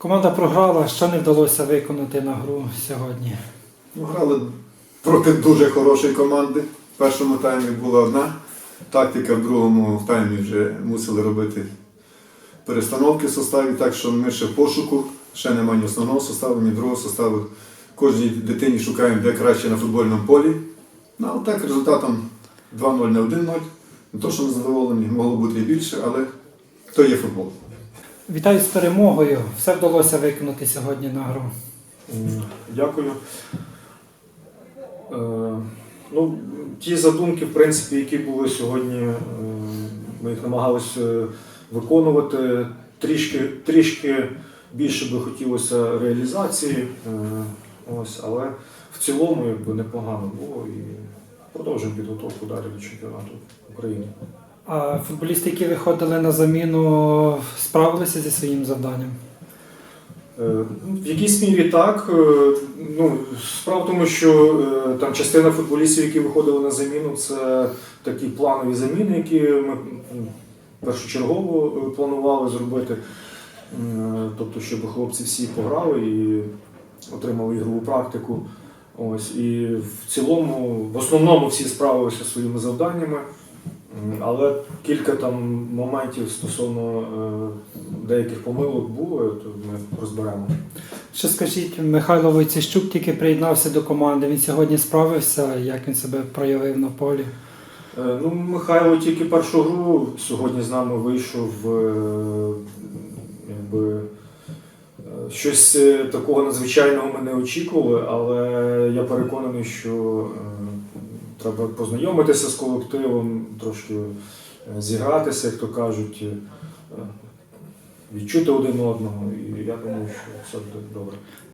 Команда програла, що не вдалося виконати на гру сьогодні. Ну, грали проти дуже хорошої команди. В першому таймі була одна тактика, в другому таймі вже мусили робити перестановки в составі, так що ми ще в пошуку, ще немає ні основного составу, ні другого составу. Кожній дитині шукаємо, де краще на футбольному полі. Ну, а так результатом 2-0 не 1-0. Не то, що ми задоволені, могло бути і більше, але то є футбол. Вітаю з перемогою. Все вдалося виконати сьогодні на гру. Дякую. Е, Ну, ті задумки, в принципі, які були сьогодні, е, ми їх намагалися виконувати. Трішки, трішки більше би хотілося реалізації. е, Ось, але в цілому якби, непогано було і продовжуємо підготовку далі до чемпіонату України. А футболісти, які виходили на заміну, справилися зі своїм завданням. Е, В якійсь мірі так. Е, Ну, справа в тому, що е, там частина футболістів, які виходили на заміну, це такі планові заміни, які ми першочергово е, планували зробити. Тобто, щоб хлопці всі пограли і отримали ігрову практику. Ось, і в цілому, в основному всі справилися зі своїми завданнями. Але кілька там моментів стосовно е, деяких помилок було, то ми розберемо. Що скажіть, Михайло Войцещук тільки приєднався до команди. Він сьогодні справився, як він себе проявив на полі. Е, Ну, Михайло тільки першу гру сьогодні з нами вийшов. е, Якби, щось такого надзвичайного ми не очікували, але я переконаний, що треба познайомитися з колективом, трошки е, зігратися, як то кажуть, е, відчути один одного. І я думаю, що все буде добре.